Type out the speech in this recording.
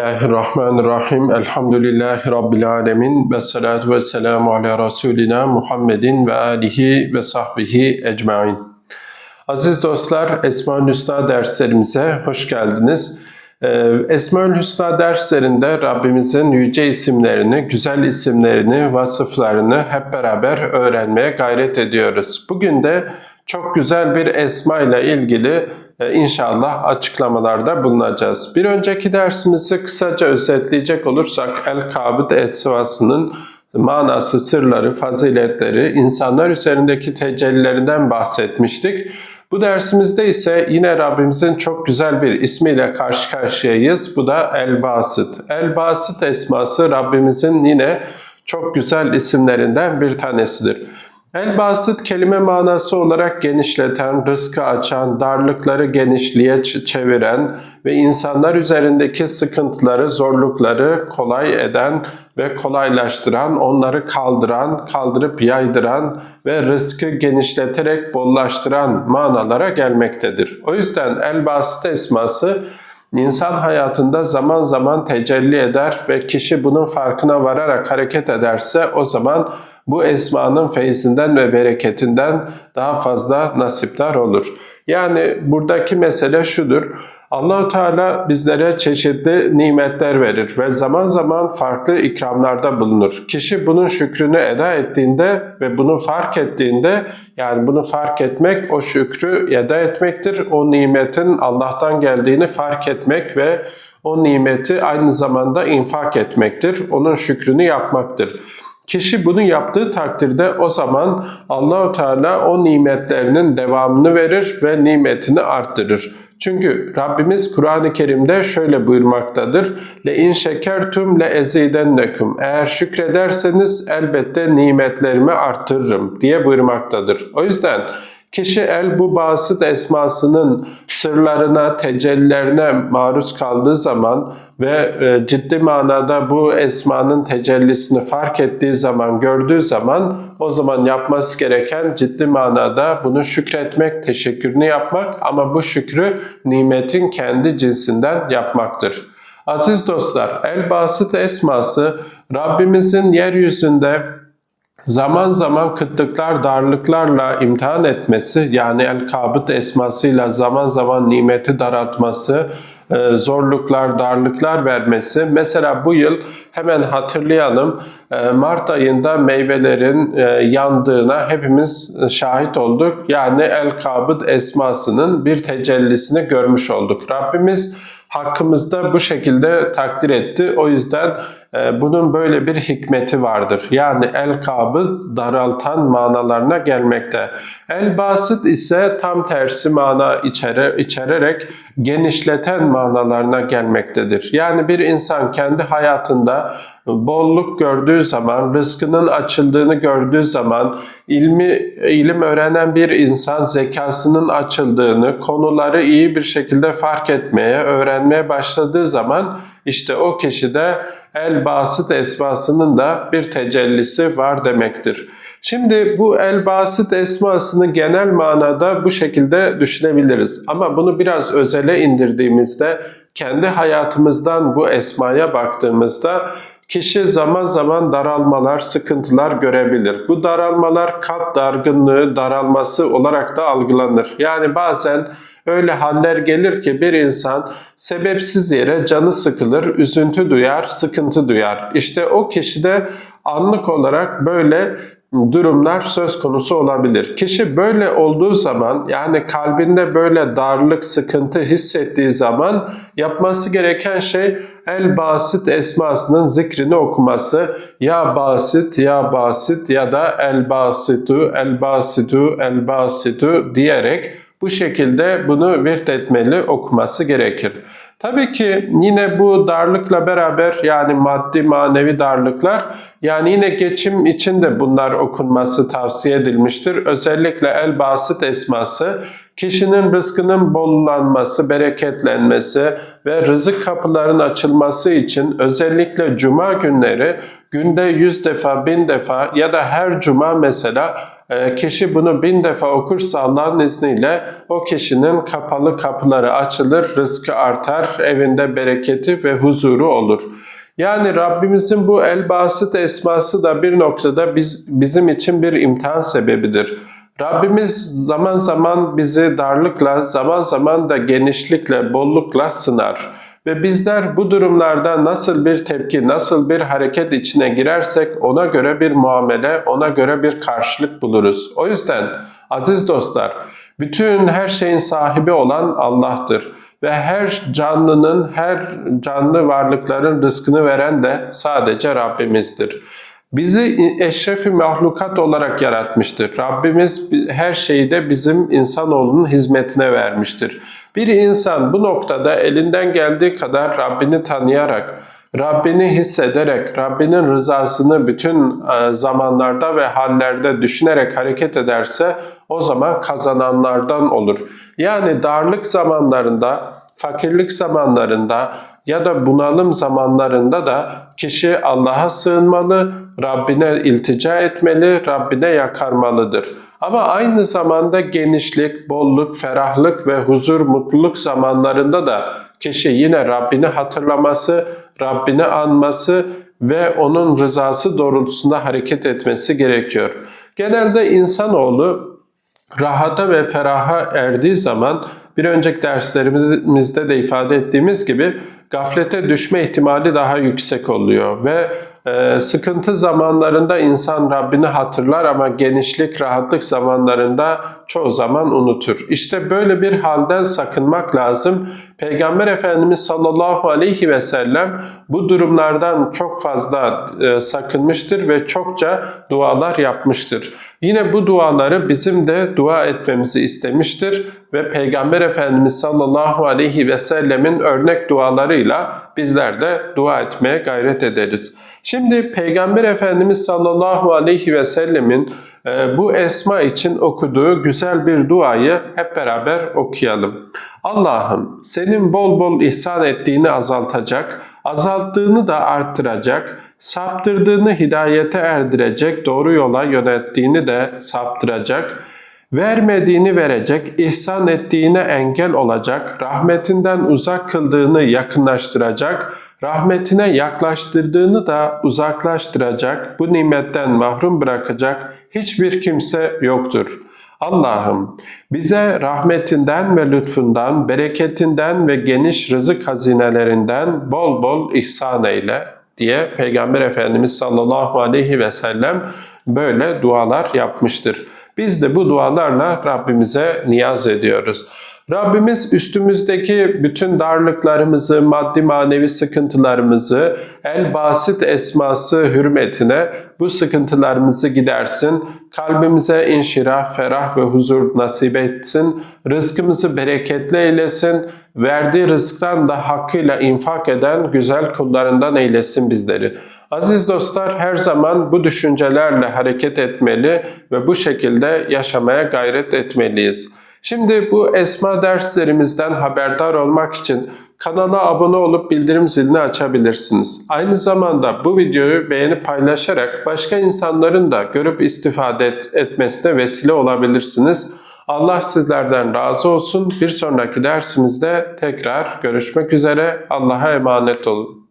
Bismillahirrahmanirrahim. Elhamdülillahi Rabbil alemin. Ve salatu ve selamu ala Resulina Muhammedin ve alihi ve sahbihi ecmain. Aziz dostlar, Esma-ül Hüsna derslerimize hoş geldiniz. Ee, Esma-ül Hüsna derslerinde Rabbimizin yüce isimlerini, güzel isimlerini, vasıflarını hep beraber öğrenmeye gayret ediyoruz. Bugün de çok güzel bir esma ile ilgili e, inşallah açıklamalarda bulunacağız. Bir önceki dersimizi kısaca özetleyecek olursak El-Kabid esmasının manası, sırları, faziletleri, insanlar üzerindeki tecellilerinden bahsetmiştik. Bu dersimizde ise yine Rabbimizin çok güzel bir ismiyle karşı karşıyayız. Bu da El-Basit. El-Basit esması Rabbimizin yine çok güzel isimlerinden bir tanesidir. El basit kelime manası olarak genişleten, rızkı açan, darlıkları genişliğe çeviren ve insanlar üzerindeki sıkıntıları, zorlukları kolay eden ve kolaylaştıran, onları kaldıran, kaldırıp yaydıran ve rızkı genişleterek bollaştıran manalara gelmektedir. O yüzden el basit esması insan hayatında zaman zaman tecelli eder ve kişi bunun farkına vararak hareket ederse o zaman bu esmanın feyzinden ve bereketinden daha fazla nasiptar olur. Yani buradaki mesele şudur. Allahu Teala bizlere çeşitli nimetler verir ve zaman zaman farklı ikramlarda bulunur. Kişi bunun şükrünü eda ettiğinde ve bunu fark ettiğinde yani bunu fark etmek o şükrü eda etmektir. O nimetin Allah'tan geldiğini fark etmek ve o nimeti aynı zamanda infak etmektir. Onun şükrünü yapmaktır. Kişi bunu yaptığı takdirde o zaman Allahu Teala o nimetlerinin devamını verir ve nimetini arttırır. Çünkü Rabbimiz Kur'an-ı Kerim'de şöyle buyurmaktadır. Le in şekertum le ezidennekum. Eğer şükrederseniz elbette nimetlerimi arttırırım diye buyurmaktadır. O yüzden Kişi el bu basit esmasının sırlarına, tecellilerine maruz kaldığı zaman ve e, ciddi manada bu esmanın tecellisini fark ettiği zaman, gördüğü zaman o zaman yapması gereken ciddi manada bunu şükretmek, teşekkürünü yapmak ama bu şükrü nimetin kendi cinsinden yapmaktır. Aziz dostlar, el basit esması Rabbimizin yeryüzünde zaman zaman kıtlıklar, darlıklarla imtihan etmesi, yani el-kabıt esmasıyla zaman zaman nimeti daraltması, e, zorluklar, darlıklar vermesi. Mesela bu yıl hemen hatırlayalım e, Mart ayında meyvelerin e, yandığına hepimiz şahit olduk. Yani el-kabıt esmasının bir tecellisini görmüş olduk. Rabbimiz hakkımızda bu şekilde takdir etti. O yüzden e, bunun böyle bir hikmeti vardır. Yani el kabız daraltan manalarına gelmekte. El basit ise tam tersi mana içere, içererek genişleten manalarına gelmektedir. Yani bir insan kendi hayatında bolluk gördüğü zaman, rızkının açıldığını gördüğü zaman, ilmi ilim öğrenen bir insan zekasının açıldığını, konuları iyi bir şekilde fark etmeye, öğrenmeye başladığı zaman işte o kişide el basit esmasının da bir tecellisi var demektir. Şimdi bu el basit esmasını genel manada bu şekilde düşünebiliriz. Ama bunu biraz özele indirdiğimizde kendi hayatımızdan bu esmaya baktığımızda kişi zaman zaman daralmalar, sıkıntılar görebilir. Bu daralmalar kalp dargınlığı, daralması olarak da algılanır. Yani bazen öyle haller gelir ki bir insan sebepsiz yere canı sıkılır, üzüntü duyar, sıkıntı duyar. İşte o kişide anlık olarak böyle durumlar söz konusu olabilir. Kişi böyle olduğu zaman yani kalbinde böyle darlık, sıkıntı hissettiği zaman yapması gereken şey el basit esmasının zikrini okuması. Ya basit, ya basit ya da el basitu, el basitu, el basitu diyerek bu şekilde bunu virt etmeli, okuması gerekir. Tabii ki yine bu darlıkla beraber yani maddi manevi darlıklar yani yine geçim için de bunlar okunması tavsiye edilmiştir. Özellikle el basit esması kişinin rızkının bollanması, bereketlenmesi ve rızık kapılarının açılması için özellikle cuma günleri günde yüz defa, bin defa ya da her cuma mesela e, kişi bunu bin defa okursa Allah'ın izniyle o kişinin kapalı kapıları açılır, rızkı artar, evinde bereketi ve huzuru olur. Yani Rabbimizin bu el basit esması da bir noktada biz, bizim için bir imtihan sebebidir. Rabbimiz zaman zaman bizi darlıkla, zaman zaman da genişlikle, bollukla sınar. Ve bizler bu durumlarda nasıl bir tepki, nasıl bir hareket içine girersek ona göre bir muamele, ona göre bir karşılık buluruz. O yüzden aziz dostlar, bütün her şeyin sahibi olan Allah'tır. Ve her canlının, her canlı varlıkların rızkını veren de sadece Rabbimizdir. Bizi eşrefi mahlukat olarak yaratmıştır. Rabbimiz her şeyi de bizim insanoğlunun hizmetine vermiştir. Bir insan bu noktada elinden geldiği kadar Rabbini tanıyarak, Rabbini hissederek, Rabbinin rızasını bütün e, zamanlarda ve hallerde düşünerek hareket ederse o zaman kazananlardan olur. Yani darlık zamanlarında, fakirlik zamanlarında ya da bunalım zamanlarında da kişi Allah'a sığınmalı, Rabbine iltica etmeli, Rabbine yakarmalıdır. Ama aynı zamanda genişlik, bolluk, ferahlık ve huzur, mutluluk zamanlarında da kişi yine Rabbini hatırlaması, Rabbini anması ve onun rızası doğrultusunda hareket etmesi gerekiyor. Genelde insanoğlu rahata ve feraha erdiği zaman bir önceki derslerimizde de ifade ettiğimiz gibi gaflete düşme ihtimali daha yüksek oluyor ve e, sıkıntı zamanlarında insan Rabbini hatırlar ama genişlik, rahatlık zamanlarında çoğu zaman unutur. İşte böyle bir halden sakınmak lazım. Peygamber Efendimiz sallallahu aleyhi ve sellem bu durumlardan çok fazla e, sakınmıştır ve çokça dualar yapmıştır. Yine bu duaları bizim de dua etmemizi istemiştir ve Peygamber Efendimiz sallallahu aleyhi ve sellemin örnek dualarıyla bizler de dua etmeye gayret ederiz. Şimdi Peygamber Efendimiz sallallahu aleyhi ve sellemin e, bu esma için okuduğu güzel bir duayı hep beraber okuyalım. Allah'ım senin bol bol ihsan ettiğini azaltacak, azalttığını da arttıracak, saptırdığını hidayete erdirecek, doğru yola yönettiğini de saptıracak, vermediğini verecek, ihsan ettiğine engel olacak, rahmetinden uzak kıldığını yakınlaştıracak, rahmetine yaklaştırdığını da uzaklaştıracak, bu nimetten mahrum bırakacak hiçbir kimse yoktur. Allah'ım bize rahmetinden ve lütfundan, bereketinden ve geniş rızık hazinelerinden bol bol ihsan eyle diye Peygamber Efendimiz sallallahu aleyhi ve sellem böyle dualar yapmıştır. Biz de bu dualarla Rabbimize niyaz ediyoruz. Rabbimiz üstümüzdeki bütün darlıklarımızı, maddi manevi sıkıntılarımızı el basit esması hürmetine bu sıkıntılarımızı gidersin. Kalbimize inşirah, ferah ve huzur nasip etsin. Rızkımızı bereketli eylesin. Verdiği rızktan da hakkıyla infak eden güzel kullarından eylesin bizleri. Aziz dostlar her zaman bu düşüncelerle hareket etmeli ve bu şekilde yaşamaya gayret etmeliyiz. Şimdi bu esma derslerimizden haberdar olmak için kanala abone olup bildirim zilini açabilirsiniz. Aynı zamanda bu videoyu beğenip paylaşarak başka insanların da görüp istifade et, etmesine vesile olabilirsiniz. Allah sizlerden razı olsun. Bir sonraki dersimizde tekrar görüşmek üzere. Allah'a emanet olun.